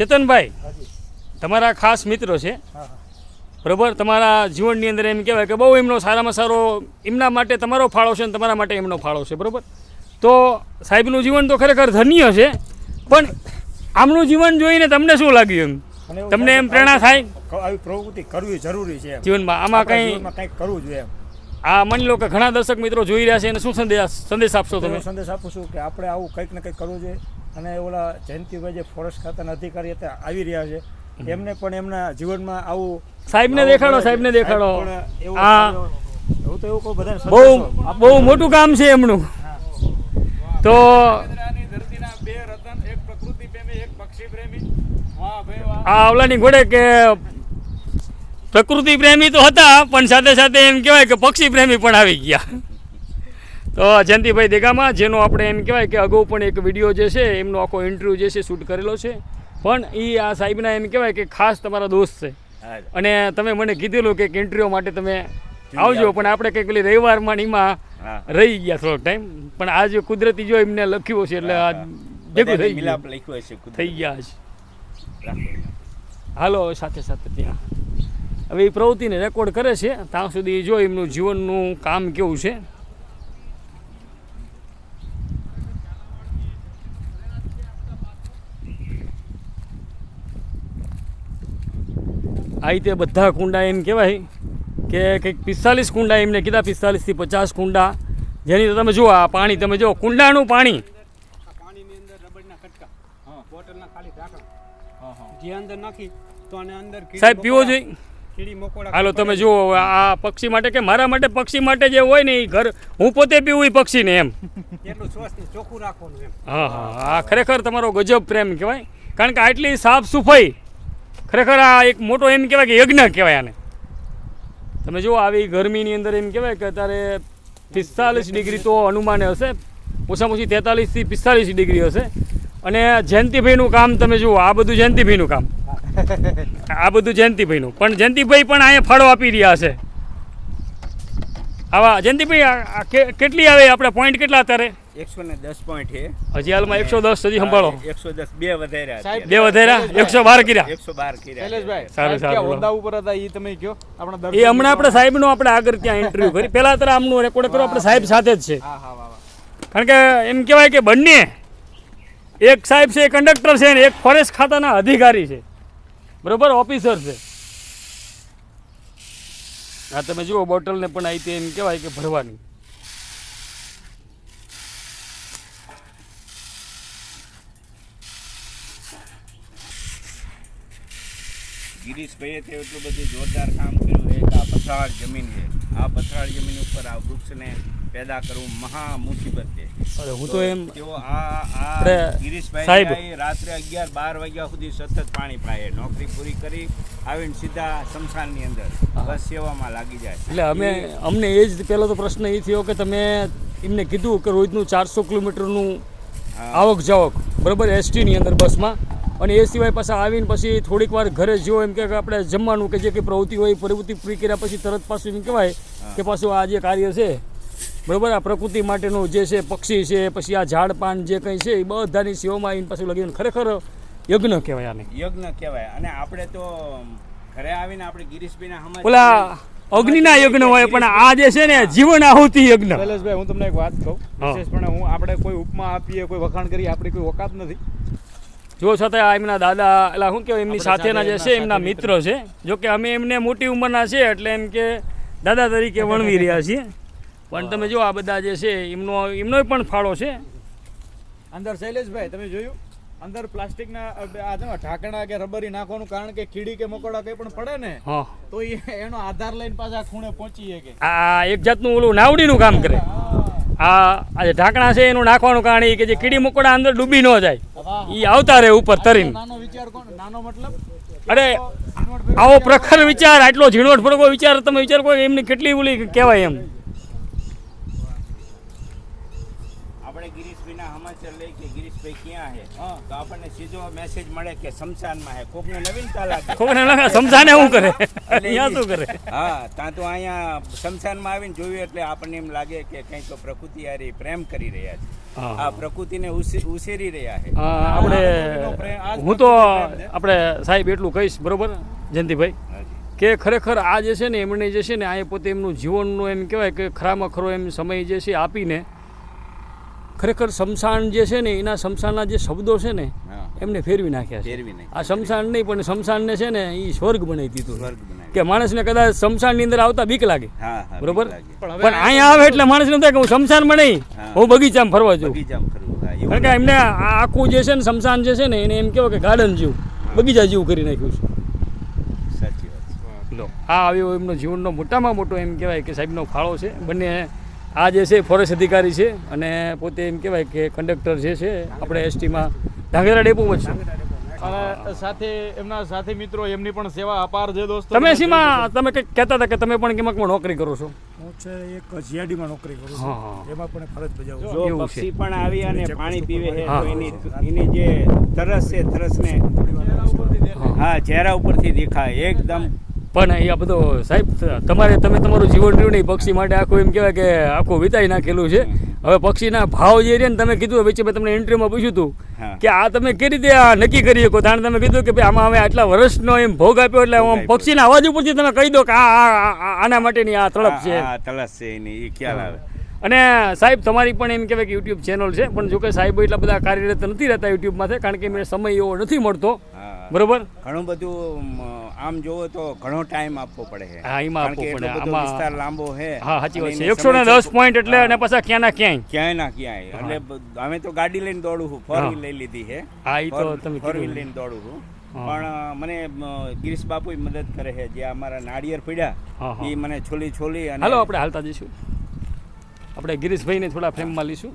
ચેતનભાઈ તમારા ખાસ મિત્રો છે. બરોબર? તમારા જીવનની અંદર એમ કહેવાય કે બહુ એમનો સારામાં સારો એમના માટે તમારો ફાળો છે અને તમારા માટે એમનો ફાળો છે બરોબર? તો સાહેબનું જીવન તો ખરેખર ધન્ય છે પણ આમનું જીવન જોઈને તમને શું લાગ્યું એમ? તમને એમ પ્રેરણા થાય? આવી- પ્રવૃત્તિ કરવી જરૂરી છે જીવનમાં આમાં કંઈ કંઈક કરવું જોઈએ આ માની લો કે ઘણા દર્શક મિત્રો જોઈ રહ્યા છે એને શું સંદેશ સંદેશ આપશો તમે? સંદેશ આપું છું કે આપણે આવું કંઈક ને કંઈક કરવું જોઈએ. અને ઓલા જયંતિભાઈ જે ફોરેસ્ટ ખાતાના અધિકારી હતા આવી રહ્યા છે. એમને પણ એમના જીવનમાં આવું સાહેબને દેખાડો. સાહેબને દેખાડો. આ હું. તો એવું કહું બધાને બહુ બહુ મોટું કામ છે એમનું. તો ધરતીના બે રતન એક પ્રકૃતિ પ્રેમી એક પક્ષી પ્રેમી. વાહ ભાઈ આ ઓલાની ઘોડે કે પ્રકૃતિ પ્રેમી તો હતા પણ સાથે સાથે એમ કહેવાય કે પક્ષી પ્રેમી પણ આવી ગયા. તો જયંતિભાઈ દેગામાં જેનો આપણે એમ કહેવાય કે અગાઉ પણ એક વીડિયો જે છે એમનો આખો ઇન્ટરવ્યૂ જે છે શૂટ કરેલો છે. પણ એ આ સાહેબના એમ કહેવાય કે ખાસ તમારા દોસ્ત છે. અને તમે મને કીધેલું કે ઇન્ટરવ્યૂ માટે તમે આવજો પણ આપણે કંઈક પેલી રવિવારમાં એમાં રહી ગયા થોડોક ટાઈમ પણ આજે કુદરતી જો એમને લખ્યું છે એટલે આ ભેગું થઈ ગયું. થઈ ગયા છે હાલો સાથે સાથે ત્યાં. હવે એ પ્રવૃત્તિને રેકોર્ડ કરે છે. ત્યાં સુધી જો એમનું જીવનનું કામ કેવું છે? આ રીતે બધા કુંડા એમ કહેવાય કે કંઈક પિસ્તાલીસ કુંડા એમને કીધા પિસ્તાલીસથી પચાસ કુંડા. જેની તમે જુઓ આ પાણી તમે જુઓ કુંડાનું પાણી. સાહેબ પીવો જોઈએ. હાલો તમે જુઓ આ પક્ષી માટે કે મારા માટે? પક્ષી માટે જે હોય ને એ ઘર હું પોતે પીવું એ પક્ષીને એમ. હા હા. આ ખરેખર તમારો ગજબ પ્રેમ કહેવાય. કારણ કે આટલી સાફ સફાઈ ખરેખર આ એક મોટો એમ કહેવાય કે યજ્ઞ કહેવાય આને. તમે જુઓ, આવી ગરમીની અંદર એમ કહેવાય કે અત્યારે પિસ્તાલીસ ડિગ્રી તો અનુમાને હશે. ઓછામાં ઓછી તેતાલીસથી પિસ્તાલીસ ડિગ્રી હશે. અને જયંતિભાઈનું કામ તમે જુઓ, આ બધું જયંતિભાઈનું કામ. આ બધું જયંતિભાઈનું. પણ જયંતિભાઈ પણ અહીંયા ફાળો આપી રહ્યા છે. આવા, જયંતિભાઈ કેટલી આવે? આપણે પોઈન્ટ કેટલા અત્યારે? એકસો ને દસ પોઈન્ટ છે. હજી હાલમાં એકસો દસ હજી સંભાળો. એકસો દસ બે વધાર્યા બે વધાર્યા? એકસો બાર કર્યા? એકસો બાર કર્યા શૈલેષભાઈ સારું, સારું. હોદ્દા ઉપર હતા એ તમે કયો આપણા એ હમણાં આપણે સાહેબનો આપણે આગળ ત્યાં ઇન્ટરવ્યુ કરી. પહેલાં અત્યારે આમનું રેકોર્ડ કરો આપણે સાહેબ સાથે જ છે. હા હા વાહ વાહ. કારણ કે એમ કહેવાય કે બંને એક સાહેબ છે એ કંડક્ટર છે ને એક ફોરેસ્ટ ખાતાના અધિકારી છે. બરોબર ઓફિસર છે. આ તમે જુઓ બોટલને પણ આવી એમ કહેવાય કે ભરવાની. ગિરીશભાઈએ તો એટલું બધું જોરદાર કામ કર્યું છે કે આ પથરાળ જમીન છે. આ પથરાળ જમીન ઉપર આ વૃક્ષને પેદા કરવું મહા મુસીબત છે. હું તો એમ તેઓ આ આ ગિરીશભાઈ રાત્રે અગિયાર બાર વાગ્યા સુધી સતત પાણી પાય. નોકરી પૂરી કરી આવીને સીધા શમશાનની અંદર. બસ સેવામાં લાગી જાય. એટલે અમે અમને એ જ પહેલો તો પ્રશ્ન એ થયો કે તમે એમને કીધું કે રોજનું ચારસો કિલોમીટરનું. આવક જાવક બરાબર એસટીની અંદર બસમાં. અને એ સિવાય પાછા આવીને પછી થોડીક વાર ઘરે જો એમ કે આપણે જમવાનું કે જે કંઈ પ્રવૃત્તિ હોય પ્રવૃત્તિ પૂરી કર્યા પછી તરત પાછું એમ કહેવાય કે પાછું આ જે કાર્ય છે બરાબર? આ પ્રકૃતિ માટેનું જે છે પક્ષી છે પછી આ ઝાડ પાન જે કંઈ છે એ બધાની સેવામાં આવીને પાછું લગીને ખરેખર યજ્ઞ કહેવાય આને. યજ્ઞ કહેવાય. અને આપણે તો ઘરે આવીને આપણે ગિરીશભાઈના હમણાં ઓલા અગ્નિના યજ્ઞ હોય પણ આ જે છે ને જીવન આહુતિ યજ્ઞ. શૈલેષભાઈ હું તમને એક વાત કહું. વિશેષ વિશેષપણે હું આપણે કોઈ ઉપમા આપીએ કોઈ વખાણ કરીએ આપણી કોઈ ઓકાત નથી. જો છતાં આ એમના દાદા એટલે શું કહેવાય એમની સાથેના જે છે એમના મિત્ર છે. જો કે અમે એમને મોટી ઉંમરના છે એટલે એમ કે દાદા તરીકે વણવી રહ્યા છીએ. પણ તમે જો આ બધા જે છે એમનો એમનો પણ ફાળો છે. અંદર શૈલેષભાઈ તમે જોયું? અંદર પ્લાસ્ટિકના આ જો ઢાંકણા કે રબરી નાખવાનું કારણ કે કીડી કે મકોડા કંઈ પણ પડે ને હા. તો એ એનો આધાર લઈને પાછા ખૂણે પહોંચી શકે. આ એક જાતનું ઓલું નાવડીનું કામ કરે. આ આ જે ઢાંકણા છે એનું નાખવાનું કારણ એ કે જે કીડી મકોડા અંદર ડૂબી ન જાય. એ આવતા રહે ઉપર તરીને. અરે આવો પ્રખર વિચાર? આટલો ઝીણવટ ભરકો વિચાર તમે વિચાર કોઈ એમની કેટલી ઓલી કહેવાય એમ આપણે ગિરીશભાઈના સમાચાર લઈ કે ગિરીશભાઈ ક્યાં છે તો આપણને સીધો મેસેજ મળે કે શમશાનમાં છે કોકને નવીનતા લાગે. કોકને લાગે. શમશાને શું કરે? અહીંયા શું કરે? હા ત્યાં તો અહીંયા શમશાનમાં આવીને જોયું એટલે આપણને એમ લાગે કે કંઈક તો પ્રકૃતિ હારી પ્રેમ કરી રહ્યા છે. આ પ્રકૃતિને ઉછેરી રહ્યા છે. આપણે હું તો આપણે સાહેબ એટલું કહીશ બરોબર? જયંતિભાઈ? કે ખરેખર આ જે છે ને એમણે જે છે ને આ પોતે એમનું જીવનનું એમ કહેવાય કે ખરામાં ખરો એમ સમય જે છે આપીને ખરેખર શમશાન જે છે ને એના શમશાનના જે શબ્દો છે ને એમને ફેરવી નાખ્યા છે. આ શમશાન નહીં પણ શમશાનને છે ને એ સ્વર્ગ બનાવી દીધું. કે માણસને કદાચ શમશાનની અંદર આવતા બીક લાગે. બરોબર? પણ અહીંયા આવે એટલે માણસને થાય કે હું શમશાનમાં નહીં હું. બગીચામાં ફરવા જાઉં. કારણ કે એમને આ આખું જે છે ને શમશાન જે છે ને એને એમ કહેવાય કે ગાર્ડન જેવું બગીચા જેવું કરી નાખ્યું છે. સાચી વાત છે. લો આ આવ્યો એમનો જીવનનો મોટામાં મોટો એમ કહેવાય કે સાહેબનો ફાળો છે. બંને આ જે છે ફોરેસ્ટ અધિકારી છે અને પોતે એમ કહેવાય કે કંડક્ટર જે છે આપણે એસટીમાં ધાંગધ્રા ડેપોમાં છે. અને સાથે એમના સાથે મિત્રો એમની પણ સેવા અપાર છે દોસ્તો. તમે શીમાં તમે કંઈક કહેતા હતા કે તમે પણ કેમકમાં નોકરી કરો છો? હું છે એક જીઆરડીમાં નોકરી કરું છું. એમાં પણ ફરજ બજાવું છું. જો પક્ષી પણ આવી અને પાણી પીવે છે તો એની એની જે તરસ છે તરસને હા. હા ચહેરા ઉપરથી દેખાય. એકદમ પણ અહીંયા બધો સાહેબ તમારે તમે તમારું જીવન રહ્યું નહીં પક્ષી માટે આખું એમ કહેવાય કે આખું વિતાઈ નાખેલું છે. હવે પક્ષીના ભાવ જે છે ને તમે કીધું વચ્ચે મેં તમને ઇન્ટરવ્યુમાં પૂછ્યું હતું કે આ તમે કઈ રીતે આ નક્કી કરી શકો? તાણે તમે કીધું કે ભાઈ આમાં હવે આટલા વર્ષનો એમ ભોગ આપ્યો એટલે આમ પક્ષીના અવાજ ઉપરથી તમે કહી દો કે આ- આના માટેની આ તળપ છે. તળપ છે એની એ ખ્યાલ આવે. અને સાહેબ તમારી પણ એમ કહેવાય કે યુટ્યુબ ચેનલ છે પણ જો કે સાહેબ એટલા બધા કાર્યરત નથી રહેતા યુટ્યુબમાં કારણ કે એમને સમય એવો નથી મળતો. બરોબર? ઘણું બધું આમ જોવો તો ઘણો ટાઈમ આપવો પડે છે. હા, એમાં આપવો પડે. આમાં- વિસ્તાર લાંબો છે. હા સાચી વાત છે. એકસો ને દસ પોઈન્ટ એટલે અને પાછા ક્યાં ના ક્યાંય. ક્યાંય ના ક્યાંય. એટલે અમે તો ગાડી લઈને દોડું છું ફોર વ્હીલ લઈ લીધી છે. હા એ તો તમે ફોર વ્હીલ લઈને દોડું છું. પણ મને ગિરીશ બાપુ મદદ કરે છે. જે અમારા નાળિયેર પડ્યા. એ મને છોલી છોલી અને હાલો આપણે હાલતા જઈશું. આપણે ગિરીશભાઈને થોડા ફ્રેમમાં લઈશું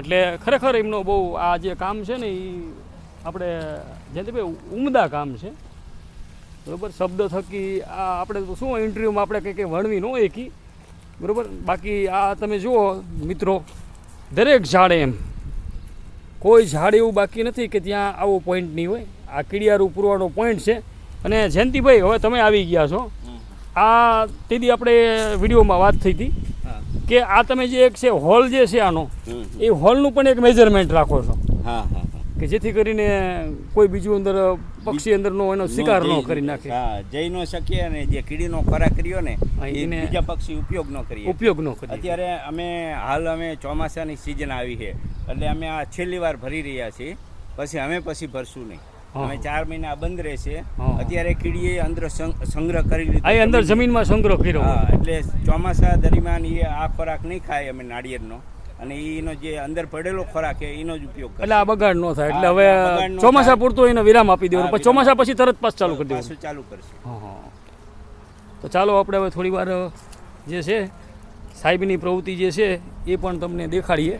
એટલે ખરેખર એમનો બહુ આ જે કામ છે ને એ આપણે જયંતિભાઈ ઉમદા કામ છે. બરાબર? શબ્દ થકી આ આપણે તો શું ઇન્ટરવ્યૂમાં આપણે કંઈ કંઈ વર્ણવી ન એકી બરાબર? બાકી આ તમે જુઓ મિત્રો દરેક ઝાડ એમ. કોઈ ઝાડ એવું બાકી નથી કે ત્યાં આવો પોઈન્ટ નહીં હોય. આ કીડિયારું પૂરવાનો પોઈન્ટ છે. અને જયંતિભાઈ હવે તમે આવી ગયા છો. આ તેથી આપણે વિડીયોમાં વાત થઈ હતી. કે આ તમે જે એક છે હોલ જે છે આનો એ હોલનું પણ એક મેજરમેન્ટ રાખો છો. હા હા કે જેથી કરીને કોઈ બીજું અંદર પક્ષી અંદરનો એનો શિકાર ન કરી નાખે. હા જઈ ન શકીએ અને જે કીડીનો ખોરાક કર્યો ને એને બીજા પક્ષી ઉપયોગ ન કરીએ. ઉપયોગ ન કરી અત્યારે અમે હાલ અમે ચોમાસાની સિઝન આવી છે. એટલે અમે આ છેલ્લી વાર ભરી રહ્યા છીએ. પછી અમે પછી ભરશું નહીં. અમે ચાર મહિના બંધ રહેશે. અત્યારે કીડીએ અંદર સંગ્રહ કરી લીધો અંદર જમીનમાં સંગ્રહ કર્યો. એટલે ચોમાસા દરમિયાન એ આ ખોરાક નહીં ખાય અમે નાળિયેરનો. અને એનો જે અંદર પડેલો ખોરાક છે એનો જ ઉપયોગ એટલે આ બગાડ ન થાય. એટલે હવે ચોમાસા. પૂરતો એને વિરામ આપી દેવાનો. હા, પછી ચોમાસા પછી તરત પાછું ચાલુ કરી દેવાનું. ચાલુ કરશે. તો ચાલો આપણે હવે થોડી વાર જે છે સાહેબની પ્રવૃત્તિ જે છે એ પણ તમને દેખાડીએ.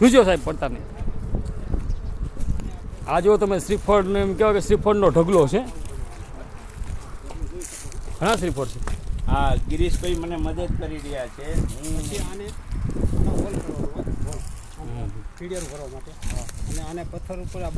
જોજો સાહેબ પડતા નહીં આ જો તમે શ્રીફળને એમ કહેવાય કે શ્રીફળનો ઢગલો છે. ઘણા શ્રીફળ છે. હા ગિરીશભાઈ મને મદદ કરી રહ્યા છે. હું કીડિયારું કરવા માટે. અને આને પથ્થર ઉપર આ